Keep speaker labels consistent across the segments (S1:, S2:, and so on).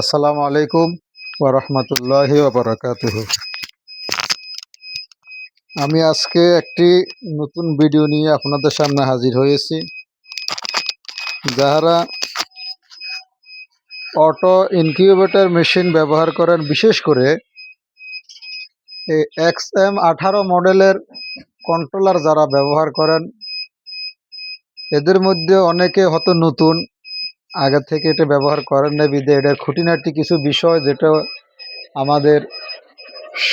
S1: আসসালামু আলাইকুম ওরহমতুল্লাহি ওবরাকাতুহ আমি আজকে একটি নতুন ভিডিও নিয়ে আপনাদের সামনে হাজির হয়েছি, যাহারা অটো ইনকিউবেটর মেশিন ব্যবহার করেন, বিশেষ করে এক্স এম আঠারো মডেলের কন্ট্রোলার যারা ব্যবহার করেন, এদের মধ্যে অনেকে হয়তো নতুন আগে থেকে এটা ব্যবহার করেন না বিদে। এটার খুঁটিনাটি কিছু বিষয় যেটা আমাদের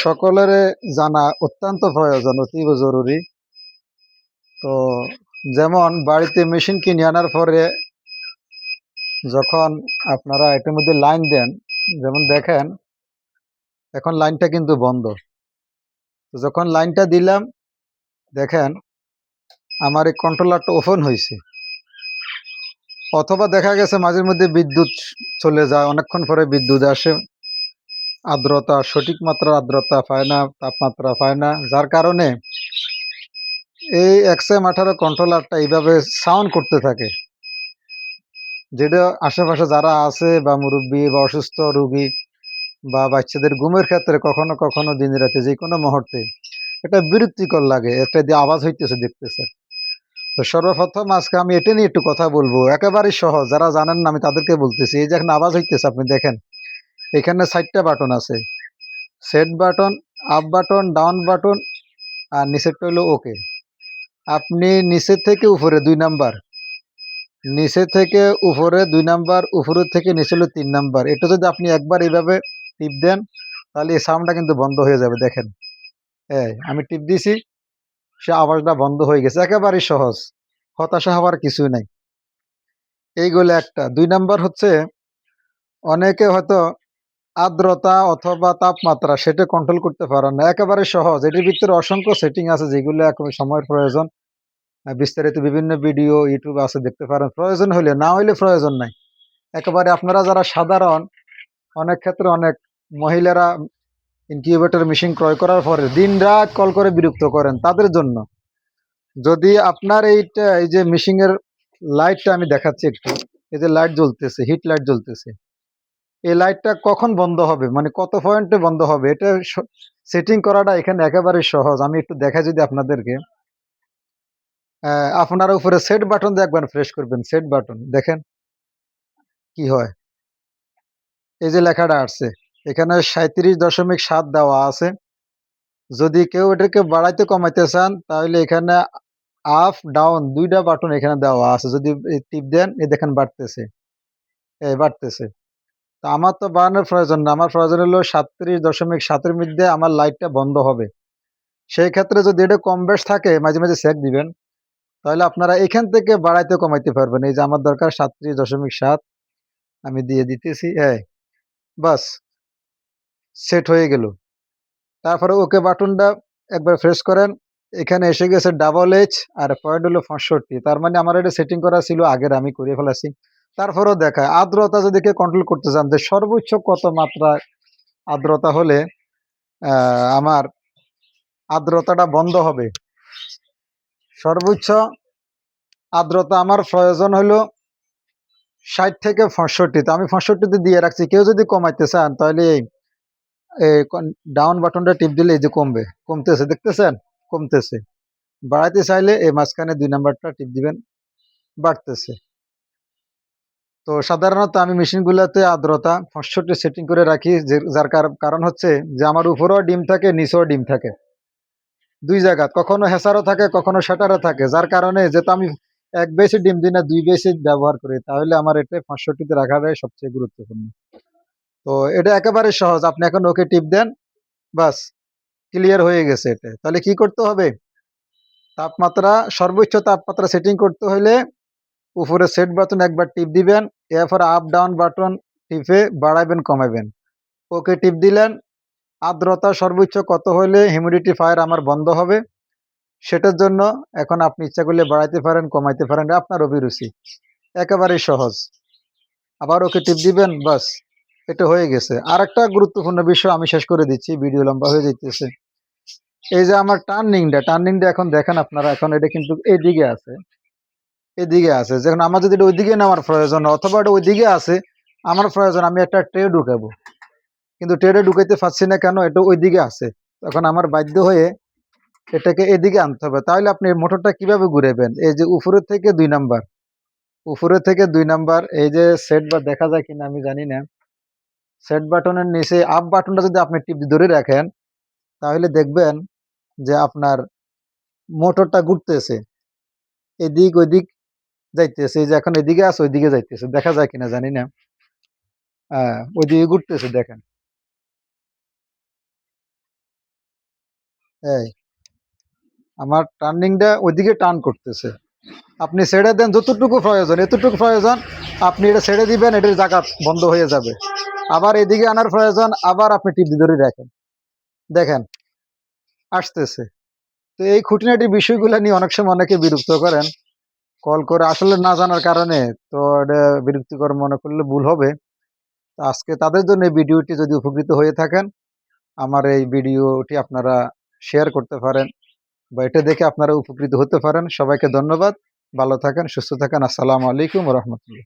S1: সকলের জানা অত্যন্ত প্রয়োজন, অতীব জরুরি। তো যেমন বাড়িতে মেশিন কিনে আনার পরে যখন আপনারা এটার মধ্যে লাইন দেন, যেমন দেখেন, এখন লাইনটা কিন্তু বন্ধ। তো যখন লাইনটা দিলাম, দেখেন, আমার এই কন্ট্রোলারটা ওপেন হয়েছে অথবা দেখা গেছে মাঝে মধ্যে বিদ্যুৎ চলে যায়, অনেকক্ষণ পরে বিদ্যুৎ আসে। আর্দ্রতা, সঠিক মাত্রার আর্দ্রতা পায় না, তাপমাত্রা পায় না, যার কারণে এই এক্সএম আঠারো কন্ট্রোলারটা এইভাবে সাউন্ড করতে থাকে। যেটা আশেপাশে যারা আছে বা মুরব্বী বা অসুস্থ রুগী বা বাচ্চাদের ঘুমের ক্ষেত্রে কখনো কখনো দিন রাতে যে কোনো মুহূর্তে এটা বিরক্তিকর লাগে একটা দিয়ে আওয়াজ হইতেছে, দেখতেছে। তো সর্বপ্রথম আজকে আমি এটা নিয়ে একটু কথা বলব। একেবারেই সহজ, যারা জানেন না, আমি তাদেরকে বলতেছি। এই যে এখন আওয়াজ হইতেছে, আপনি দেখেন। এখানে ষাটটা বাটন আছে। Set button, up button, down button, আর নিচেরটা হলো ওকে আপনি নিচের থেকে উপরে দুই নাম্বার, নিচে থেকে উপরে দুই নাম্বার, উপরের থেকে নিচে হলো তিন নাম্বার। এটা যদি আপনি একবার এইভাবে টিপ দেন, তাহলে এই সাউন্ডটা কিন্তু বন্ধ হয়ে যাবে, দেখেন। হ্যাঁ আমি টিপ দিছি। সে আওয়াজটা বন্ধ হয়ে গেছে। একেবারেই সহজ। হতাশা হওয়ার কিছুই নাই। এইগুলো একটা। দুই নাম্বার হচ্ছে, অনেকে হয়তো আর্দ্রতা অথবা তাপমাত্রা সেটা কন্ট্রোল করতে পারেন না। একেবারে সহজ। এটির ভিতরে অসংখ্য সেটিং আছে যেগুলো এখন সময়ের প্রয়োজন। বিস্তারিত বিভিন্ন ভিডিও ইউটিউব আছে, দেখতে পারেন। প্রয়োজন হলে না হইলে প্রয়োজন নাই। একেবারে আপনারা যারা সাধারণ, অনেক ক্ষেত্রে অনেক মহিলারা ইনকিউবেটর মেশিন ক্রয় করার পরে দিন রাত কল করে বিরক্ত করেন তাদের জন্য। যদি আপনার এইটা এই যে মেশিনের লাইটটা আমি দেখাচ্ছি একটু, এই যে লাইট জ্বলতেছে হিট লাইট জ্বলতেছে, এই লাইটটা কখন বন্ধ হবে? মানে কত পয়েন্টে বন্ধ হবে? এটা সেটিং করাটা এখানে একেবারে সহজ। আমি একটু দেখা যদি আপনাদেরকে। আপনার উপরে সেট বাটন দিয়ে একবার প্রেস করবেন। সেট বাটন দেখেন কি হয়। এই যে লেখাটা আসছে। এখানে সাঁত্রিশ দশমিক সাত দেওয়া আছে। যদি কেউ এটাকে বাড়াইতে কমাইতে চান, তাহলে এখানে আপ ডাউন দুইটা বাটন এখানে দেওয়া আছে। যদি টিপ দেন এই দেখেন বাড়তেছে। এই বাড়তেছে। তো আমার তো বাড়ানোর প্রয়োজন না। আমার প্রয়োজন হলো সাতত্রিশ দশমিক সাতের মধ্যে আমার লাইটটা বন্ধ হবে। সেই ক্ষেত্রে যদি এটা কম বেশ থাকে, মাঝে মাঝে চেক দিবেন। তাহলে আপনারা এখান থেকে বাড়াইতে কমাইতে পারবেন। এই যে আমার দরকার সাতত্রিশ দশমিক সাত, আমি দিয়ে দিতেছি হ্যাঁ বাস। সেট হয়ে গেল। তারপরে ওকে বাটনটা একবার ফ্রেশ করেন। এখানে এসে গেছে ডাবল এইচ আর পয়েন্ট হলো পঁয়ষট্টি। তার মানে আমার এটা সেটিং করা ছিল আগের, আমি করে ফেলাছি। তারপরেও দেখায়, আর্দ্রতা যদি কেউ কন্ট্রোল করতে চান, যে সর্বোচ্চ কত মাত্রা আর্দ্রতা হলে আমার আর্দ্রতাটা বন্ধ হবে। সর্বোচ্চ আর্দ্রতা আমার প্রয়োজন হলো ষাট থেকে পঁয়ষট্টি। তো আমি পঁয়ষট্টিতে দিয়ে রাখছি। কেউ যদি কমাইতে চান, তাহলে এই ডাউন বাটনটা টিপ দিলে এই যে কমবে। কমতেছে, দেখতেছেন? কমতেছে। বাড়াইতে চাইলে এই মাঝখানে দুই নাম্বারটা টিপ দিবেন, বাড়তেছে। তো সাধারণত আমি মেশিনগুলোতে আর্দ্রতা পঁয়ষট্টি সেটিং করে রাখি যার কার- কারণ হচ্ছে যে, আমার উপরেও ডিম থাকে, নিচেও ডিম থাকে। দুই জায়গা, কখনো হেসারও থাকে, কখনো শাটারও থাকে। যার কারণে যেহেতু আমি এক বেশি ডিম দিই না, দুই বেশি ব্যবহার করি, তাহলে আমার এটা পঁয়ষট্টিতে রাখাটাই সবচেয়ে গুরুত্বপূর্ণ। তো এটা একেবারে সহজ। আপনি এখন ওকে টিপ দেন, বাস ক্লিয়ার হয়ে গেছে এটা। তাহলে কি করতে হবে? তাপমাত্রা, সর্বোচ্চ তাপমাত্রা সেটিং করতে হলে উপরে সেট বাটন একবার টিপ দিবেন, এরপর আপ ডাউন বাটন টিপে বাড়াবেন, কমাবেন। ওকে টিপ দিলেন, আর্দ্রতা সর্বোচ্চ কত হলে হিউমিডিটি ফায়ার আমার বন্ধ হবে? সেটার জন্য এখন আপনি ইচ্ছা করলে বাড়াইতে পারেন, কমাইতে পারেন, আপনার অভিরুচি। একেবারেই সহজ। আবার ওকে টিপ দিবেন, বাস এটা হয়ে গেছে। আর একটা গুরুত্বপূর্ণ বিষয় আমি শেষ করে দিচ্ছি, ভিডিও লম্বা হয়ে যেতেছে এই যে আমার টার্নিংটা টার্নিংটা এখন দেখেন আপনারা, এখন এটা কিন্তু এদিকে আছে। এদিকে আছে, যখন আমার যদি এটা ওইদিকে নেওয়ার প্রয়োজন অথবা এটা ওইদিকে আছে, আমার প্রয়োজন আমি একটা ট্রে ঢুকাবো। কিন্তু ট্রেডে ঢুকাইতে পারছি না কেন, এটা ওইদিকে আছে। তখন আমার বাধ্য হয়ে এটাকে এদিকে আনতে হবে। তাহলে আপনি মোটরটা কীভাবে ঘুরেবেন? এই যে উপরের থেকে দুই নাম্বার উপরে থেকে দুই নাম্বার, এই যে সেট বা দেখা যায় কিনা আমি জানি না। সেট বাটনের নিচে আপ বাটনটা যদি আপনি টিপ ধরে রাখেন, তাহলে দেখবেন যে আপনার মোটরটা ঘুরতেছে। এদিক ওইদিক যাইতেছে যে এখন এদিকে আছে, ওইদিকে যাইতেছে। দেখা যায় কিনা জানি না। হ্যাঁ ওইদিকে ঘুরতেছে, দেখেন। এই, আমার টার্নিংটা ওইদিকে টার্ন করতেছে। আপনি ছেড়ে দেন, যতটুকু প্রয়োজন, এতটুকু প্রয়োজন, আপনি এটা ছেড়ে দিবেন, এটার জায়গা বন্ধ হয়ে যাবে। আবার এদিকে আনার প্রয়োজন, আবার আপনি টিপ ধরে রাখেন। দেখেন, আসতেছে। তো এই খুঁটিনাটি বিষয়গুলো নিয়ে অনেক সময় অনেকে বিরক্ত করেন। কল করে আসলে না জানার কারণে তো এটা বিরক্তিকর মনে করলে ভুল হবে। আজকে তাদের জন্য এই ভিডিওটি যদি উপকৃত হয়ে থাকেন, আমার এই ভিডিওটি আপনারা শেয়ার করতে পারেন বা এটা দেখে আপনারা উপকৃত হতে পারেন। সবাইকে ধন্যবাদ। ভালো থাকেন, সুস্থ থাকেন। আসসালামু আলাইকুম রহমতুল্লাহ।